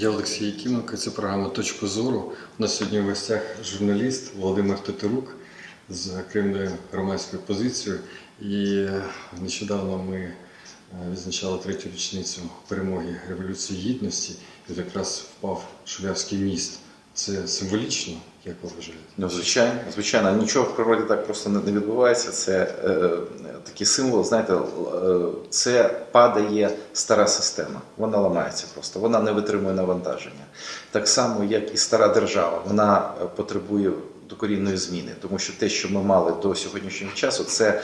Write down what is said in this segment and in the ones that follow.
Я Олексій Якименко, це програма Точку зору. У нас сьогодні в гостях журналіст Володимир Тетерук з активною громадською позицією. І е, нещодавно ми е, відзначали третю річницю перемоги Революції Гідності, і якраз впав Шулявський міст. Це символічно, як ви вважаєте? Ну, звичайно, звичайно, нічого в природі так просто не, відбувається. Це е, такий символ, знаєте, е, це падає стара система. Вона ламається просто, вона не витримує навантаження. Так само, як і стара держава, вона е, потребує докорінної зміни, тому що те, що ми мали до сьогоднішнього часу, це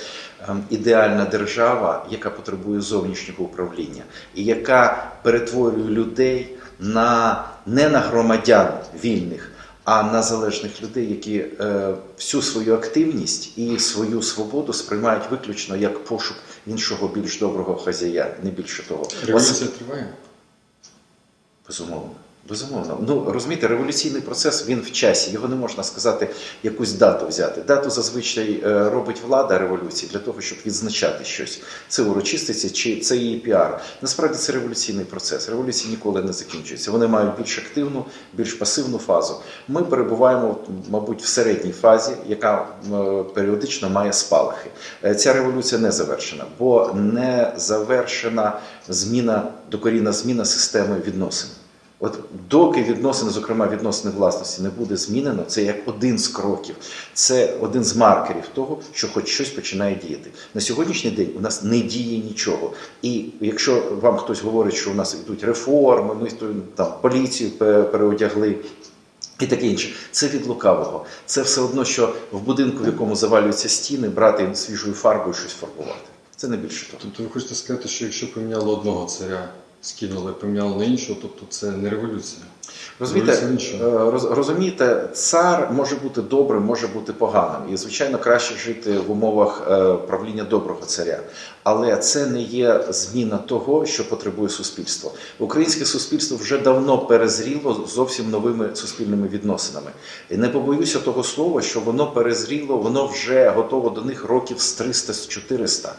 ем, ідеальна держава, яка потребує зовнішнього управління, і яка перетворює людей на не на громадян вільних, а на залежних людей, які е, всю свою активність і свою свободу сприймають виключно як пошук іншого більш доброго хазяя, не більше того. Революція триває? Безумовно. Безумовно. Ну розумієте, революційний процес він в часі. Його не можна сказати якусь дату взяти. Дату зазвичай е, робить влада революції для того, щоб відзначати щось. Це урочистиці чи це її піар. Насправді це революційний процес. Революції ніколи не закінчуються. Вони мають більш активну, більш пасивну фазу. Ми перебуваємо, мабуть, в середній фазі, яка е, періодично має спалахи. Е, Ця революція не завершена, бо не завершена зміна докорінна зміна системи відносин. От доки відносини, зокрема відносини власності, не буде змінено, це як один з кроків, це один з маркерів того, що хоч щось починає діяти. На сьогоднішній день у нас не діє нічого. І якщо вам хтось говорить, що у нас йдуть реформи, ми там поліцію переодягли. І таке інше, це від лукавого. Це все одно, що в будинку, в якому завалюються стіни, брати свіжою фарбою щось фарбувати. Це не більше того. Тобто ви хочете сказати, що якщо поміняли одного царя, скинули, поміняли на іншого, тобто це не революція? Розумієте, Революція е, роз- розумієте, цар може бути добрим, може бути поганим. І, звичайно, краще жити в умовах е, правління доброго царя. Але це не є зміна того, що потребує суспільство. Українське суспільство вже давно перезріло зовсім новими суспільними відносинами. І не побоюся того слова, що воно перезріло, воно вже готово до них років з 300 з 400.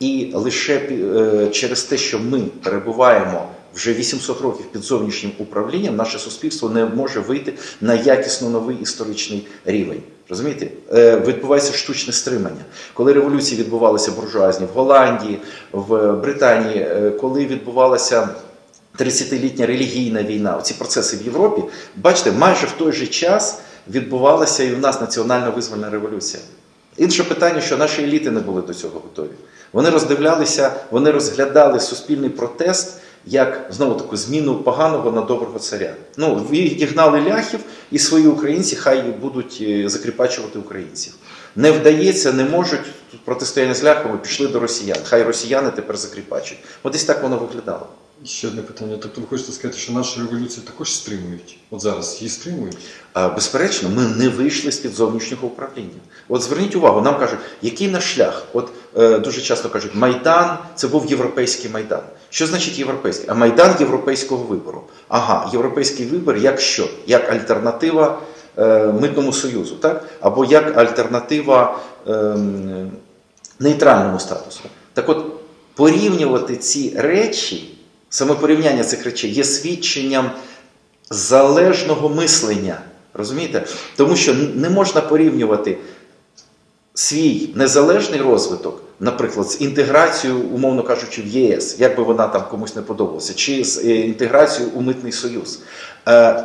І лише е, через те, що ми перебуваємо вже 800 років під зовнішнім управлінням, наше суспільство не може вийти на якісно новий історичний рівень. Розумієте, Е, відбувається штучне стримання. Коли революції відбувалися буржуазні в Голландії, в Британії, е, коли відбувалася 30-літня релігійна війна, ці процеси в Європі, бачите, майже в той же час відбувалася і в нас національна визвольна революція. Інше питання, що наші еліти не були до цього готові. Вони роздивлялися, вони розглядали суспільний протест як знову таку зміну поганого на доброго царя. Ну, відігнали ляхів, і свої українці хай будуть е, закріпачувати українців. Не вдається, не можуть протистояння з ляхами, пішли до росіян. Хай росіяни тепер закріпачать. От десь так воно виглядало. Ще одне питання. Тобто ви хочете сказати, що нашу революцію також стримують? От зараз її стримують? А, Безперечно, ми не вийшли з під зовнішнього управління. От зверніть увагу, нам кажуть, який наш шлях? От е, дуже часто кажуть, Майдан це був європейський майдан. Що значить європейський? А майдан європейського вибору. Ага, європейський вибір як що? Як альтернатива е, митному союзу, так? Або як альтернатива ем, нейтральному статусу. Так от порівнювати ці речі, саме порівняння цих речей є свідченням залежного мислення. Розумієте? Тому що не можна порівнювати свій незалежний розвиток, наприклад, з інтеграцією, умовно кажучи, в ЄС, як би вона там комусь не подобалася, чи з е, інтеграцією у митний союз. Е,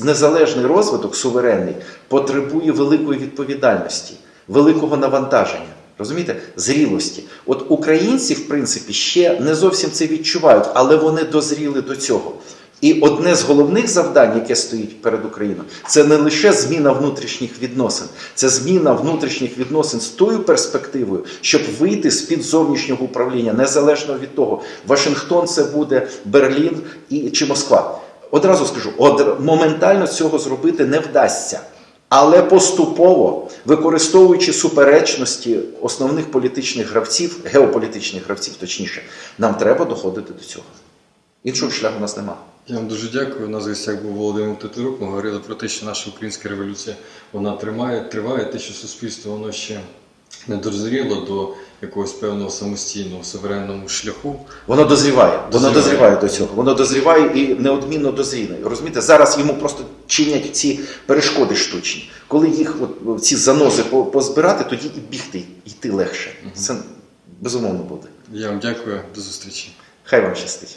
Незалежний розвиток, суверенний, потребує великої відповідальності, великого навантаження. Розумієте? Зрілості. От українці, в принципі, ще не зовсім це відчувають, але вони дозріли до цього. І одне з головних завдань, яке стоїть перед Україною, це не лише зміна внутрішніх відносин, це зміна внутрішніх відносин з тою перспективою, щоб вийти з під зовнішнього управління, незалежно від того, Вашингтон це буде Берлін і чи Москва. Одразу скажу, од, моментально цього зробити не вдасться. Але поступово, використовуючи суперечності основних політичних гравців, геополітичних гравців, точніше, нам треба доходити до цього. Іншого шляху у нас немає. Я вам дуже дякую. У нас гостях був Володимир Тетерук. Ми говорили про те, що наша українська революція вона тримає, триває, те, що суспільство воно ще не дозріло до якогось певного самостійного суверенного шляху. Воно дозріває, воно Дозріває. до цього. Воно дозріває і неодмінно дозріне. Розумієте, зараз йому просто чинять ці перешкоди штучні. Коли їх от, ці занози позбирати, тоді і бігти, йти легше. Це безумовно буде. Я вам дякую, до зустрічі. Хай вам щастить.